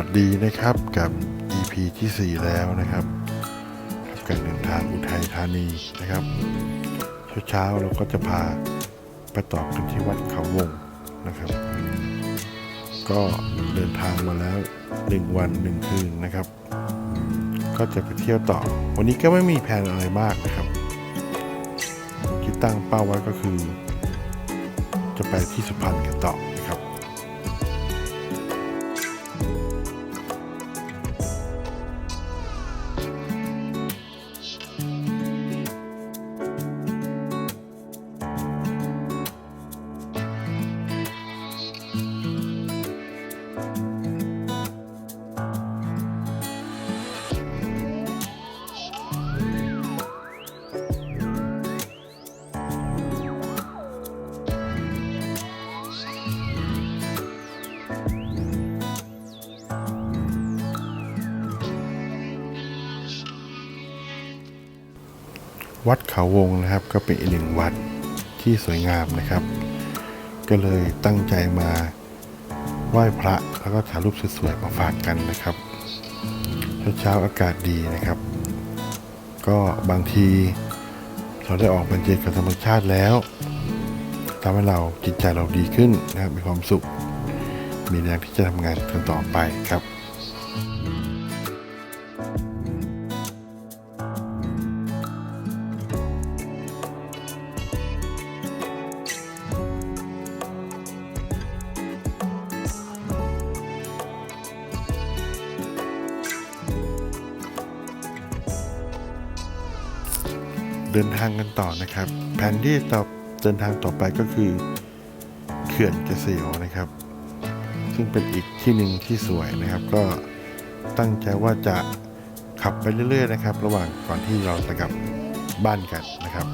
วัสดีนะครับกับ EP ที่ 4 แล้วนะครับกับการเดินทางอุทัยธานีนะครับ เช้าๆเราก็จะพาไปต่อกันที่วัดเขาวงนะครับ ก็เดินทางมาแล้ว 1 วัน 1 คืนนะครับ ก็จะไปเที่ยวต่อ วันนี้ก็ไม่มีแผนอะไรมากนะครับที่ตั้งเป้าไว้ก็คือ จะไปที่สุพรรณกันต่อ วัดเขาวงนะครับ ก็เป็นอีกหนึ่งวัดที่สวยงามนะครับ ก็เลยตั้งใจมาไหว้พระแล้วก็ถ่ายรูปสวยๆมาฝากกันนะครับเช้าๆอากาศดีนะครับ ก็บางทีเราได้ออกบรรเจกับธรรมชาติแล้วทำให้เราจิตใจเราดีขึ้นนะครับมีความสุข มีแรงที่จะทำงานกันต่อไปครับ เดินทางกันต่อนะครับ แผนที่ต่อเดินทางต่อไปก็คือเขื่อนเกษโอนะครับ ซึ่งเป็นอีกที่หนึ่งที่สวยนะครับ ก็ตั้งใจว่าจะขับไปเรื่อย ๆ นะครับ ระหว่างก่อนที่เราจะกลับบ้านกันนะครับ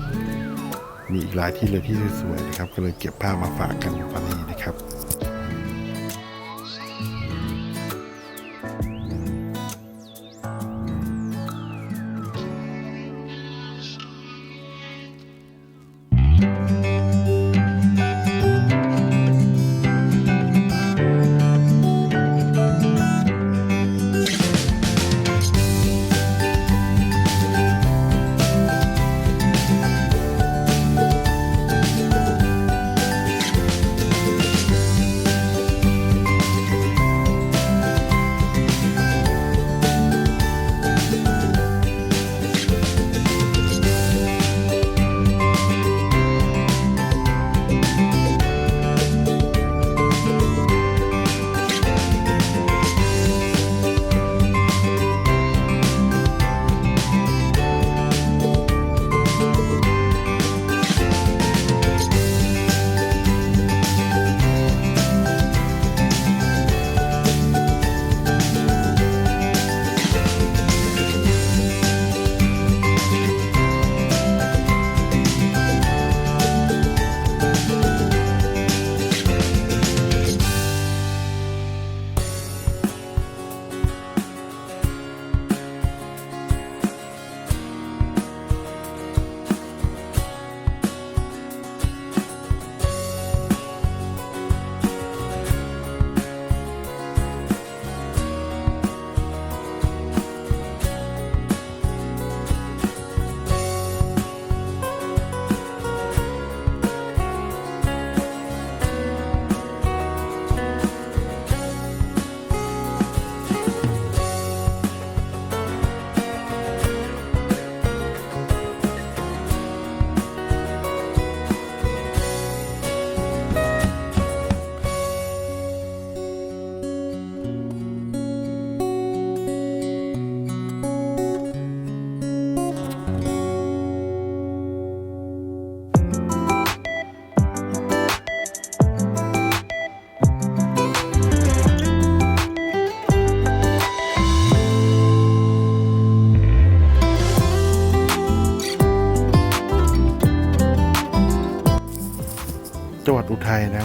มีอีกหลายที่เลยที่สวยๆนะครับ ก็เลยเก็บภาพมาฝากกันตอนนี้นะครับ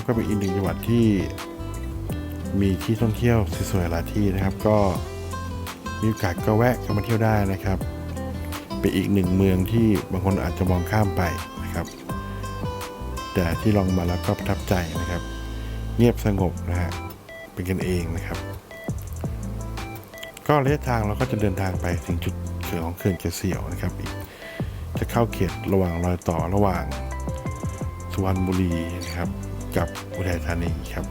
ก็เป็นอีกหนึ่งจังหวัดที่มีที่ท่องเที่ยวสวยๆหลายที่นะครับ ก็มีโอกาสก็แวะเข้ามาเที่ยวได้นะครับเป็นอีกหนึ่งเมืองที่บางคนอาจจะมองข้ามไปนะครับ แต่ที่ลองมาแล้วก็ประทับใจนะครับ เงียบสงบนะฮะเป็นกันเองนะครับ ก็ระยะทางเราก็จะเดินทางไปถึงจุดเขื่อนของเขื่อนเกษียวนะครับอีกจะเข้าเขตระหว่างรอยต่อระหว่างสุพรรณบุรีนะครับ กับอุทัยธานีครับ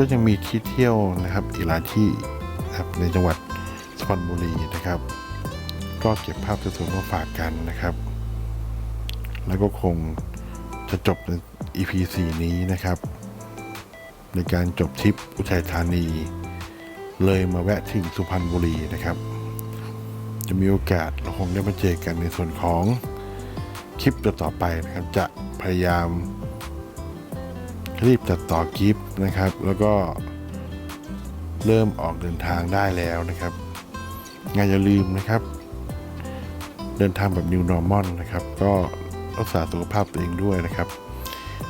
ก็ยังมีที่เที่ยวนะครับอีกหลายที่นะครับในจังหวัดสุพรรณบุรีนะครับ ก็เก็บภาพสวยๆมาฝากกันนะครับ แล้วก็คงจะจบใน EP 4นี้นะครับ ในการจบทริปอุทัยธานี เลยมาแวะถึงสุพรรณบุรีนะครับ จะมีโอกาสเราคงได้มาเจอกันในส่วนของคลิปต่อไปนะครับ จะพยายามรีบตัดต่อคลิปนะครับ แล้วก็เริ่มออกเดินทางได้แล้วนะครับงานอย่าลืมนะครับ เดินทางแบบ New Normal นะครับ ก็รักษาสุขภาพตัวเองด้วยนะครับ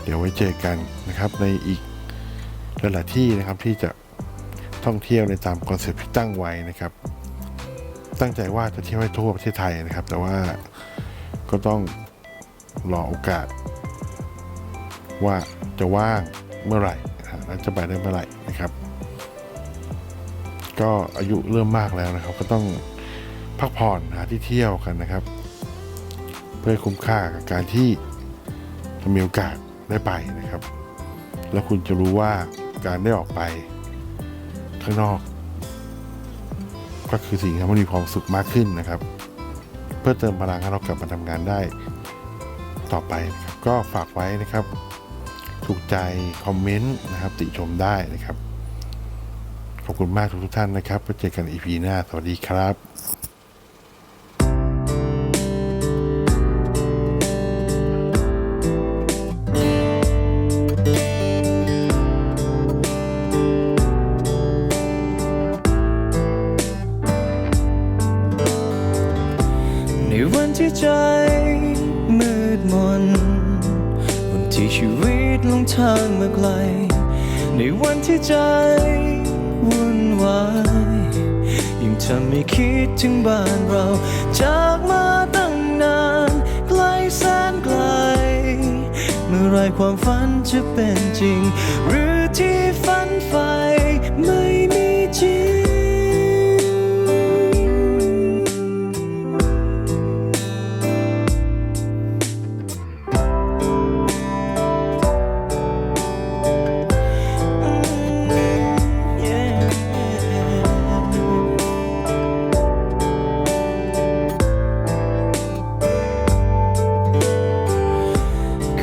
เดี๋ยวไว้เจอกันนะครับในอีกหลายๆที่นะครับที่จะท่องเที่ยวในตามคอนเซ็ปต์ที่ตั้งไว้นะครับ ตั้งใจว่าจะเที่ยวให้ทั่วประเทศไทยนะครับ แต่ว่าก็ต้องรอโอกาส ว่าจะว่างเมื่อไหร่แล้วจะไปได้เมื่อไหร่นะครับ ก็อายุเริ่มมากแล้วนะครับ ก็ต้อง พักผ่อนหาที่เที่ยวกันนะครับ เพื่อคุ้มค่ากับการที่มีโอกาสได้ไปนะครับ แล้วคุณจะรู้ว่าการได้ออกไป ข้างนอก ก็คือสิ่งที่ทำให้มีความสุขมากขึ้นนะครับ เพื่อเติมพลังให้เรากลับมาทำงานได้ต่อไปนะครับก็ฝากไว้นะครับ ถูกใจคอมเมนต์นะครับ ติชมได้นะครับ ขอบคุณมากทุกท่านนะครับไว้เจอกันอีพีหน้า สวัสดีครับ ทางมาไกล ในวันที่ใจวุ่นวาย ยิ่งทำให้คิดถึงบ้านเรา จากมาตั้งนานไกลแสนไกล เมื่อไรความฝันจะเป็นจริงหรือ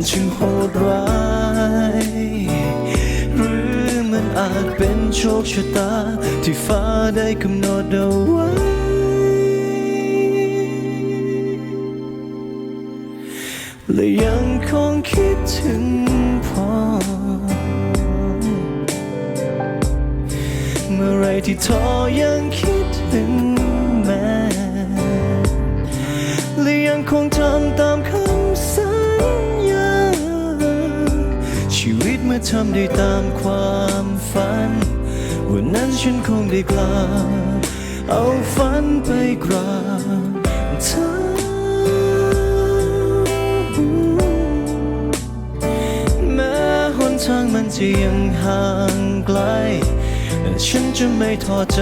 มันช่างโหดร้ายหรือมันอาจเป็นโชคชะตา ที่ฟ้าได้กำหนดเอาไว้และยังคงคิดถึงพ่อ เมื่อไรที่ท้อยังคิดถึงแม่และยังคงทำตามคำ ทำได้ตามความฝัน วันนั้นฉันคงได้กลับเอาฝันไปกราบเธอแม้หนทางมันจะยังห่างไกล แต่ฉันจะไม่ท้อใจ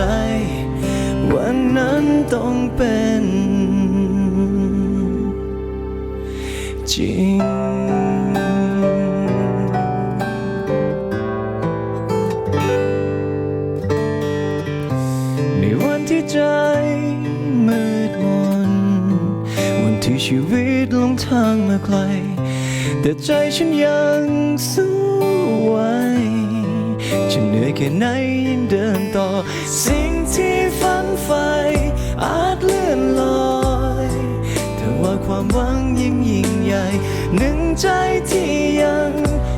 วันนั้นต้องเป็น จริง ทางมาไกล แต่ใจฉันยังสู้ไหวจะเหนื่อยแค่ไหนยังเดินต่อ สิ่งที่ฝันใฝ่อาจเลื่อนลอยแต่ว่าความหวังยิ่งยิ่งใหญ่ หนึ่งใจที่ยังต้อง